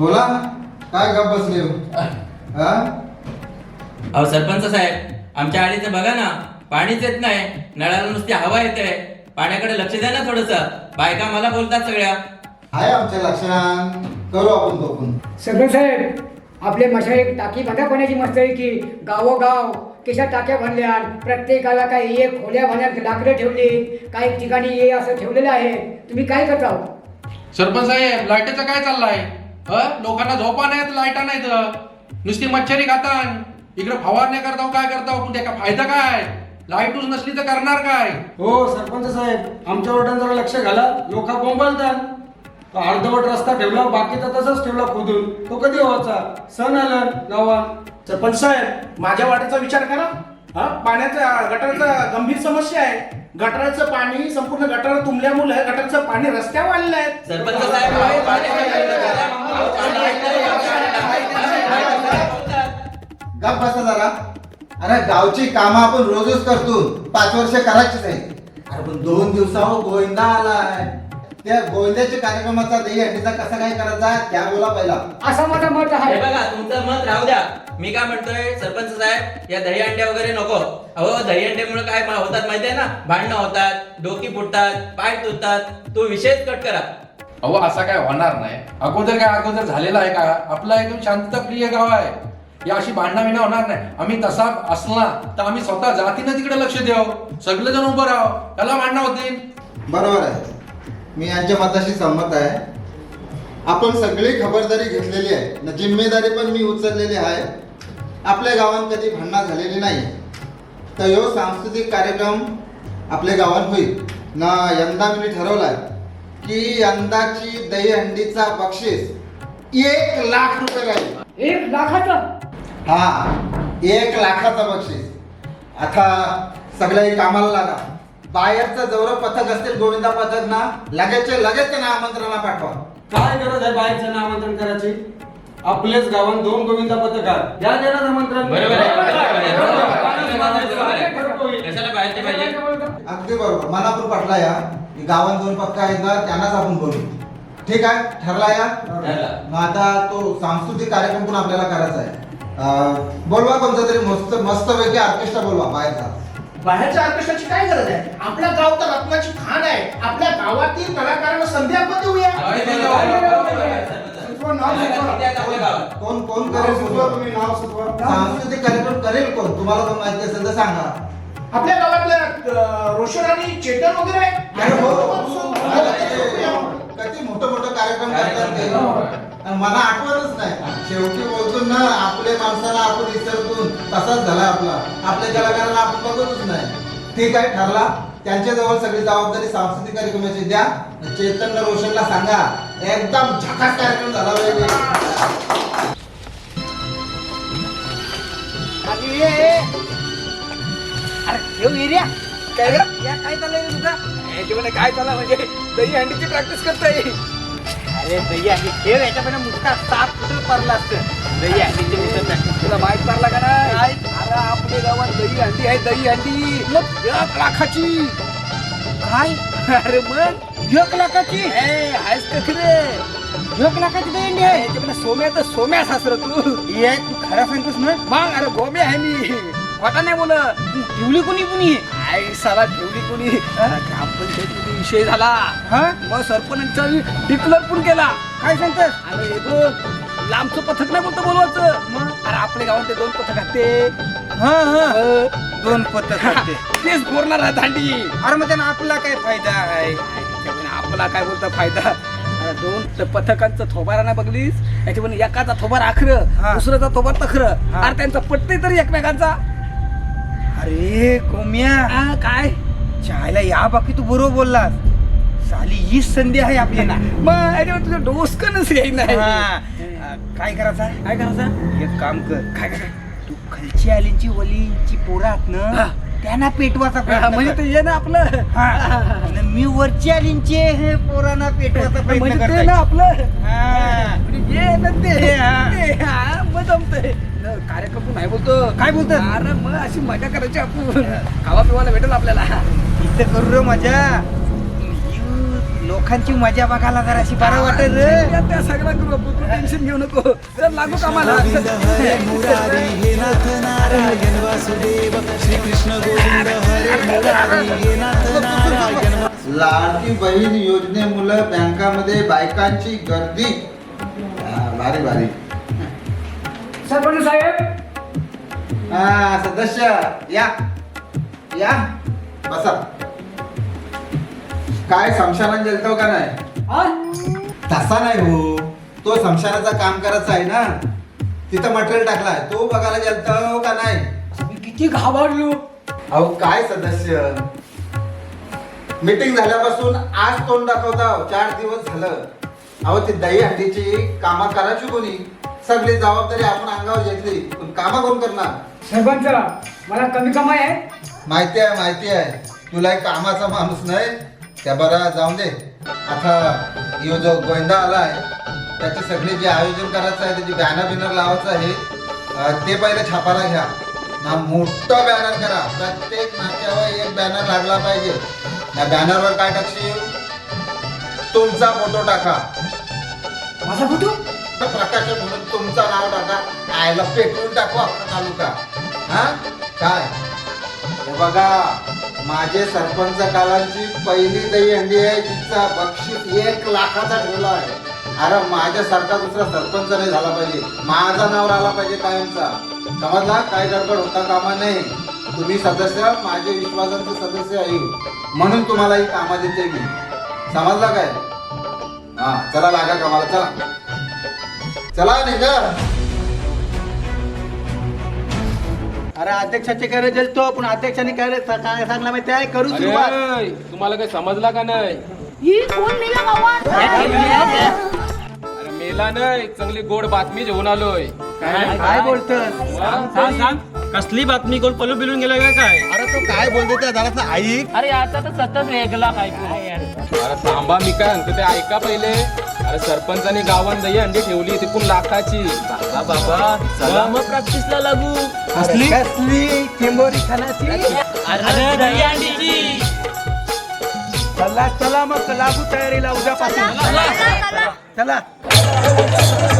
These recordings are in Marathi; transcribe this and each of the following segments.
बोला काय गप बसले हो? हा? अहो सरपंच साहेब आमच्या आडीचं बघा ना पाणीच येत नाही नळाला नुसती हवा येते. पाण्याकडे लक्ष द्या ना थोडस. बायका मला बोलतात सगळ्या. आहे आमच्या लक्षात. करू आपण तो पण सरपंच साहेब आपले मशा एक टाकी बंदा पाण्याची मस्त आहे की. गावोगाव केशा टाक्या बांधल्या प्रत्येकाला काही एक खोल्या बांधण्यात लाकडं ठेवली काही ठिकाणी ये असं ठेवलेलं आहे. तुम्ही काय करता हो? सरपंच साहेब लाईटीचं काय चाललंय? लोकांना झोपा नाहीत लाईटा नाहीत. नुसती मच्छरी खातान. इकडे फवारण्या करताव काय करताव? पण त्याचा फायदा काय? लाईटच नसली तर करणार काय? हो सरपंच साहेब आमच्या वडिलांना जरा लक्ष घाला. लोक बोंबलतात. तो अर्धवट रस्ता ठेवला बाकीचा तसाच ठेवला खोदून. तो कधी व्हायचा? सण आला गावात. सरपंच साहेब माझ्या वाट्याचा विचार करा. हा? पाण्याचा गटाराचा गंभीर समस्या आहे. गटाराचं पाणी संपूर्ण गटार तुंबल्यामुळे गटारचं पाणी रस्त्यावर आलेलं आहे. सरपंच साहेब अरे गावची कामं आपण रोजच करतो. पाच वर्ष करायचीच आहे अरे पण दोन दिवसावर गोविंदा आलाय. त्या गोविंदाच्या कार्यक्रमाचा दहीहंडीचा कसा काय करायचा त्या बोला पहिला. असं माझं मत हे आहे बघा तुमचं मत राहू द्या. मी काय म्हणतोय सरपंच साहेब या दही अंड्या वगैरे नको. अहो दही अंड्यामुळे काय मा- होतात माहितीये ना? भांडणं होतात डोकी फुटतात पाय तुटतात तो विषयच कट करा. अहो असा काय होणार नाही. अगोदर काय अगोदर झालेला आहे का? आपला एकदम शांतता प्रिय गाव आहे. या अशी भांडणं होणार नाही. आम्ही तसा असला तर आम्ही स्वतः जातीनं तिकडे लक्ष देऊ. सगळे जण उभं राहू त्याला भांडणं होतील. बरोबर आहे. मी यांच्या मताशी सहमत आहे. आपण सगळी खबरदारी घेतलेली आहे. न जिम्मेदारी पण मी उचललेली आहे. आपल्या गावात कधी भांडणं झालेली नाही. तर ह्यो सांस्कृतिक कार्यक्रम आपल्या गावात होईल. ना यंदा मी ठरवलाय की यंदाची दहीहंडीचा बक्षीस एक लाख रुपये राहील. एक लाखाचं? हा एक लाखाचा बक्षीस. आता सगळ्याही कामाला लागा. बाहेरचं जवळ पथक असतील गोविंदा पथक ना लगेच लगेच त्यांना आमंत्रणा पाठवा. काय गरज आहे बाहेरचं आमंत्रण करायची? आपलेच गावात दोन गोविंदा पथकार द्या देणार आमंत्रण अगदी बरोबर. मनापूर पाटला या. की गावात दोन पक्का आहेत ना त्यांनाच आपण बोलू. ठीक आहे? ठरला या? ठरला. मग आता तो सांस्कृतिक कार्यक्रम पण आपल्याला करायचा आहे. बोलवा कोणता तरी मस्त मस्त पैकी ऑर्केस्ट्रा बोलवा बाहेरचा बाहेरच्या ऑर्केस्ट्राची काय गरज आहे आपल्या गाव तर रत्नाची खाण आहे आपल्या गावातील कलाकारांना संधी आपण देऊया सुचवा, नाव सुचवा. कोण कोण नाव करेल सुचवा तुम्ही, नाव सुचवा. सांस्कृतिक कार्यक्रम करेल कोण तुम्हाला पण माहिती असेल तर सांगा आपल्या गावातल्या अं, रोशन आणि चेतन वगैरे आहे. अरे हो हो. कधी मोठं मोठं कार्यक्रम करतात ते आणि मला आठवतच नाही. शेवटी बोलतो ना आपले माणसाला आपण विसरतून तसाच झाला आपला. आपल्या कलाकारांना आपण बघतच नाही. ठीक आहे ठरला. त्यांच्या जवळ सगळी जबाबदारी सांस्कृतिक कार्यक्रमाची द्या. चेतन रोशनला सांगा एकदम झकास कार्यक्रम झाला पाहिजे. काय चाललंय तुझा? याच्यामध्ये काय चालला म्हणजे दही हंडीची प्रॅक्टिस करताय. अरे दही हंडी खेळ याच्यामध्ये मुठा सात फुटून पडला असतं? मुठा प्रॅक्टिस तुला माहीत पडला का नाही? अरे आपल्या गावात दही हंडी आहे दही हंडी. एक लाखाची. काय? अरे मग? एक लाखाची? आहेस का खरे एक लाखाची दही हंडी आहे? याच्यामध्ये सोम्या तर सोम्या सासर तू. ये तू खरं सांगतोस ना? मग? अरे गोम्या आहे मी. वाटा नाही बोल ठेवली कोणी कोणी? आई साला ठेवली कोणी? ग्रामपंचायतीमध्ये विषय झाला. मग सरपंचा डिक्लेअर पण केला. काय सांगतोस? अरे हे बघ लांबचं पथक नाही बोलतो बोलवायचं. मग? अरे आपल्या गावात ते दोन पथक आहेत ते हा. हा दोन पथक तेच बोलणार आहे दांडी. अरे मग त्यांना आपला काय फायदा आहे? आपला काय बोलता फायदा? अरे दोन त- पथकांचं थोबारा ना बघलीस. याच्यामध्ये एकाचा थोबार आखर दुसऱ्याचा थोबार तखर. अरे त्यांचा पटते तरी एकमेकांचा. अरे कोम्या. काय? चायला या बाकी तू बरोबर बोललास. साली हीच संधी आहे आपल्याला. मग याच्यावर तुझं डोसकनच येई नाही. काय करायचं? काय करायचं? एक काम कर. काय करायचं? तू खालची आलींची वलींची पोरात ना त्यांना पेटवाचा म्हणजे ते ना आपलं. मी वरची आलींचे हे पोरांना पेटवाचा प्रयत्न करते ना आपलं. ये ना ते. ते, हा, मग जमतंय. न, कार्यक्रम पण नाही बोलतो. काय बोलतो अरे मग अशी मजा करायची आपण. खावा पिवायला भेटेल आपल्याला. इथं करू रे मजा. लोकांची मजा बघायला जराशी बरं वाटेल रे. त्या सगळं करू आपण, तू टेन्शन घेऊ नको. तर लागू कामाला. लाडकी बहीण योजनेमुळे बँकामध्ये बायकांची गर्दी. हा, भारी भारी. सरपंच साहेब. हा सदस्य या. या. बसा. काय समशानात गेलतो का नाही? हा? तसा नाही हो. तो समशानाचा काम करायचा आहे ना. तिथं मटेरियल टाकलाय. तो बघायला गेलतो का नाही? मी किती घाबरलो. अहो काय सदस्य? मीटिंग झाल्यापासून आज तोंड दाखवता चार दिवस झालं. अहो ती दही हंडीची कामं करायची कोणी? सगळी जबाबदारी आपण अंगावर घेतली. पण कामं कोण करणार? सरपंच मला कमी कमाई आहे. माहिती आहे माहिती आहे. तुला एक कामाचा माणूस नाही. त्या बरा जाऊन दे. आता यो जो गोविंदा आलाय त्याचे सगळे जे आयोजन करायचं आहे त्याची बॅनर बिनर लावायचं आहे ते पहिले छापायला घ्या. ना मोठं बॅनर करा. प्रत्येक नाक्यावर एक बॅनर लागला पाहिजे. त्या बॅनरवर काय टाकशील? तुमचा फोटो टाका. माझा फोटो? प्रकाश म्हणून तुमचं नाव टाका. आयला पेटवून टाकू अख्खा तालुका. हा? काय? बघा. माझे सरपंच कालांची पहिली दहीहंडी आहे तिचा बक्षीस एक लाखाचा ठेवला आहे. अरे माझ्यासारखा दुसरा सरपंच नाही झाला पाहिजे. माझा नाव राहिला पाहिजे कायमचा. समजला? काय गडबड होता कामा नाही तुम्ही सदस्य माझे विश्वासाचे सदस्य आहे. म्हणून तुम्हाला ही कामं देते मी. समजला काय? हा चला लागा कामाला चला. चला निघा. अरे अध्यक्षाचे काय गेलतो पण अध्यक्षाने काय सांगला माहिती आहे? करू सुरुवात. अरे तुम्हाला काही समजला का नाही? ही कोण मेला गावात अरे मेला नाही चांगली गोड बातमी घेऊन आलोय. काय बोलतोस? कसली बातमी कोण पलू बिलून गेला का काय? अरे तो काय बोलतो त्या जरासा ऐक अरे आता तर सतत वेगळा काय अरे थांबा मी काय म्हणतो ते ऐका पहिले. अरे सरपंचाने गावात दही अंडी ठेवली ती पण लाखाची. बाबा बाबा. चला मग. प्रॅक्टिसला लागू. कसली? कसली? टिंबोरी खानाची अरे दही अंडीची. चला चला मग. लागू तयारीला उद्यापासून. चला उद्या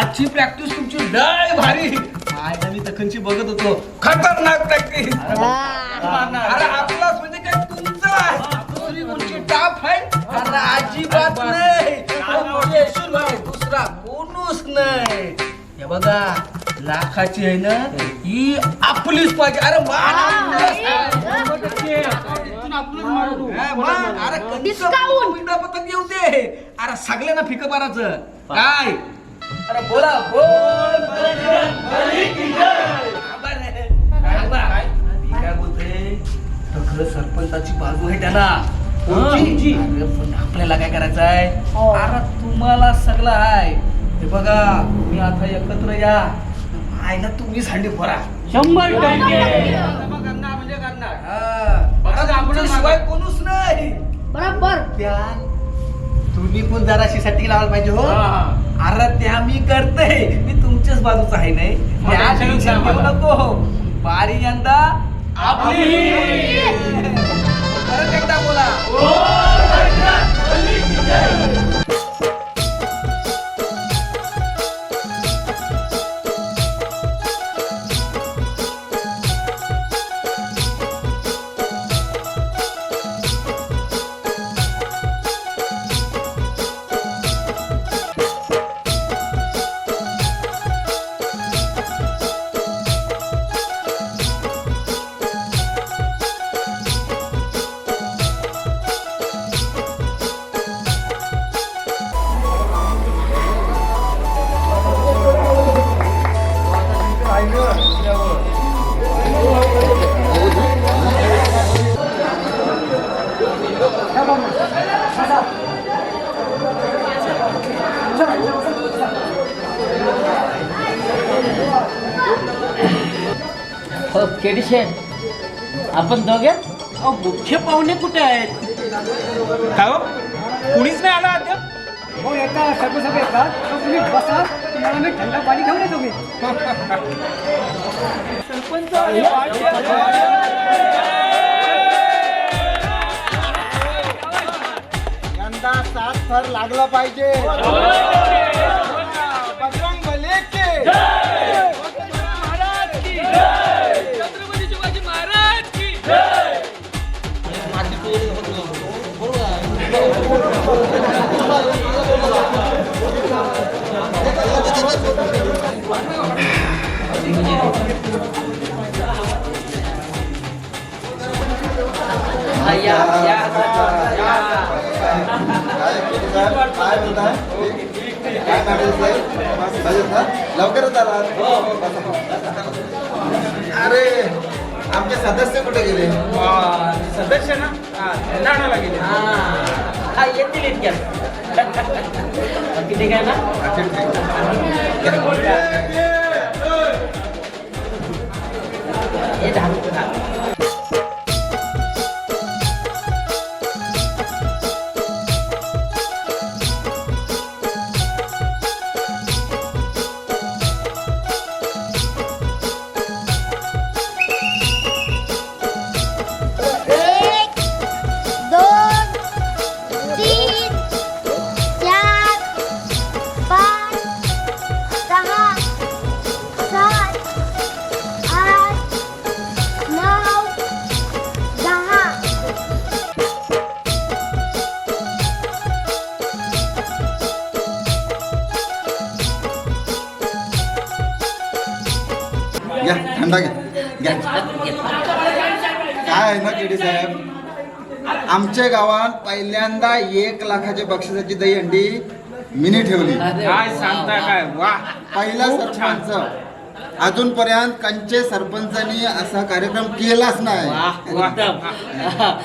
आजची प्रॅक्टिस तुमची लय भारी. आम्ही तखनची बघत होतो. खतरनाक प्रॅक्टिस अरे आपलाच म्हणजे काय तुमचा दुसरी कोणची टाप आहे. अरे अजिबात नाही. दुसरा कोणूच नाही. हे बघा लाखाची आहे ना ही. आपलीच पाहिजे. अरे मान आपलीच. हा, मान. अरे कधी पतंग येऊ दे. अरे सगळ्यांना फिकं मारायचं. काय? अरे बोला बोल काय? बोलते खरं सरपंचाची बाजू आहे त्याला. कोणची? अरे, पण आपल्याला काय करायचं आहे अरे तुम्हाला सगळं आहे. हे बघा तुम्ही आता एकत्र या. आहे ना तुम्ही सांडी भरा. शंभर टक्के. शिवाय कोणूच नाही. बरोबर. त्या तुम्ही पण जराशी साठी लावायला पाहिजे हो. अरे त्या मी करते मी तुमच्याच बाजूचा आहे नाही. त्या नको. बारी यंदा परत हो केडीशेन आपण दोघे? अहो मुख्य पाहुणे कुठे आहेत? काय हो? कुणीच नाही आला अद्याप हो येता सर्व सगळे येतात तर तुम्ही बसा तुम्हाला मी थंड पाणी घेऊन येतो मी. यंदा सात थर लागला पाहिजे. बजरंग बलीचे या या काय म्हणताय काय मॅडम साहेब मजेत ना? लवकरच आला अरे आमचे सदस्य कुठे गेले? सदस्य ना? हा, त्यांना आणायला गेले. हा. येतील इतक्यात. किती काय ना? थंडा घ्या. घ्या. काय आहे ना केडी साहेब? आमच्या गावात पहिल्यांदा एक लाखाच्या बक्षिसाची दही अंडी मिनी ठेवली. काय सांगताय काय? वा. पहिला. सरपंच. अजूनपर्यंत कंचे सरपंचांनी असा कार्यक्रम केलाच नाही.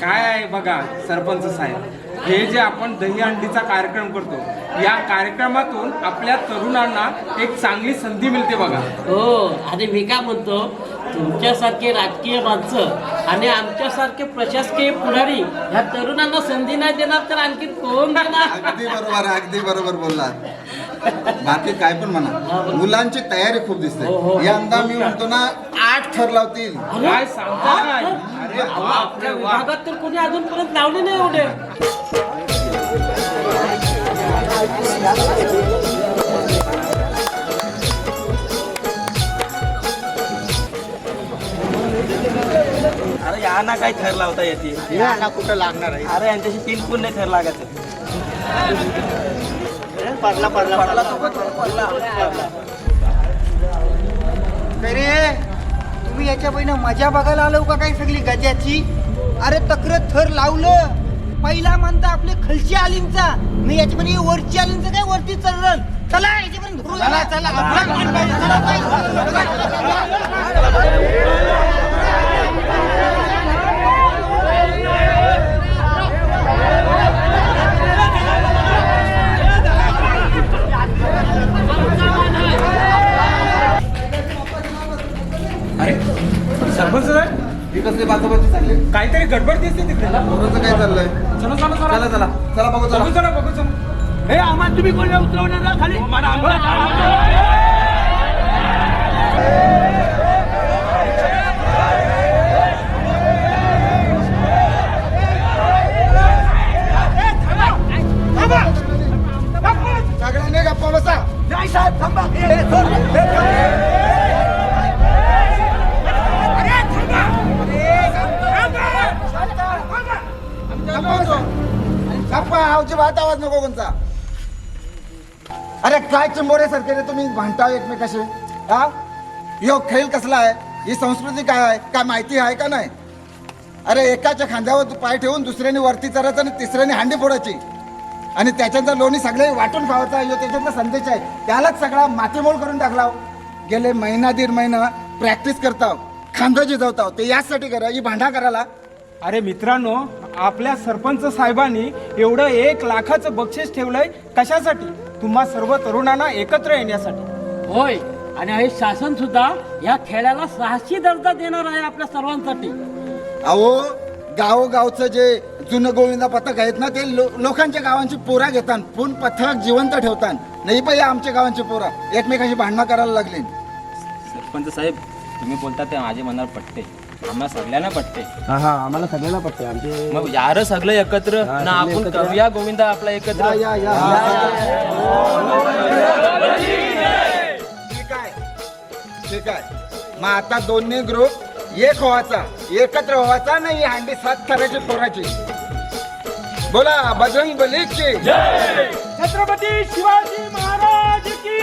काय आहे बघा सरपंच साहेब. हे जे आपण दही अंडीचा कार्यक्रम करतो या कार्यक्रमातून आपल्या तरुणांना एक चांगली संधी मिळते बघा. हो आणि मी काय म्हणतो तुमच्यासारखे राजकीय माणसं आणि आमच्यासारखे प्रशासकीय पुढारी ह्या तरुणांना संधी नाही देणार तर आणखी कोण देणार? अगदी बरोबर अगदी बरोबर बोललात. बाकी काय पण म्हणा. मुलांची तयारी खूप हो, दिसते हो. यंदा मी म्हणतो ना आठ थर लावतील. काय सांगता काय? आपल्या. विभागात तर कोणी अजूनपर्यंत लावले नाही एवढे. अरे या ना काही थर लावता येते? या ना कुठं लागणार आहे? अरे यांच्याशी तीन पण नाही थर लागत. पडला पडला पडला. पडला पडला. तुम्ही याच्या पहिलं मजा बघायला आलो का काही सगळी गजाची? अरे तक्र थर लावलं. पहिला म्हणता आपले खालची आलींचा. मी याच्यामध्ये वरची आलींचा काय? वरती चढल. चला याच्यापर्यंत धरू. चला चला. आम्हाला तुम्ही कोणी उतरवणार ना काय चिंबोरे सारखे रे तुम्ही भांडता एकमेकाशी. हा? यो खेळ कसला आहे? ही संस्कृती काय आहे? काय माहिती आहे का नाही? अरे एकाच्या खांद्यावर पाय ठेवून दुसऱ्याने वरती चरायचं आणि तिसऱ्याने हांडी फोडायची. आणि त्याच्यातला लोणी सगळे वाटून खावायचा. यो त्याच्यातला संदेश आहे. त्यालाच सगळा मातीमोल करून टाकला गेले महिना दीड महिना प्रॅक्टिस करता खांदा जिजवता ते याचसाठी करा. ही भांडा करायला. अरे मित्रांनो आपल्या सरपंच साहेबांनी एवढं एक लाखाचं बक्षीस ठेवलंय कशासाठी? तुम्हा सर्व तरुणांना एकत्र येण्यासाठी. होय. आणि हे शासन सुद्धा या खेळाला साहसी दर्जा देणार आहे आपल्या सर्वांसाठी. अहो गावोगावचं जे जुनं गोविंदा पथक आहेत ना ते लो, लोकांच्या गावांची पोरा घेतात. पूर्ण पथक जिवंत ठेवतात. नाही पाहिजे आमच्या गावांची पोरा. एकमेकाशी भांडणं करायला लागली. सरपंच साहेब तुम्ही बोलता ते माझ्या मनावर पटते आम्हाला सगळ्यांना पटते. हा हा आम्हाला सगळ्याला पटते. आमचे मग यार सगळं एकत्र ना आपण करूया गोविंदा आपला एकत्र? या या ठीक आहे. ठीक आहे. मग आता दोन्ही ग्रुप एक व्हायचा. एकत्र व्हायचा नाही हांडी सात करायची पोराची. बोला बजरंग बलीची. छत्रपती शिवाजी महाराज की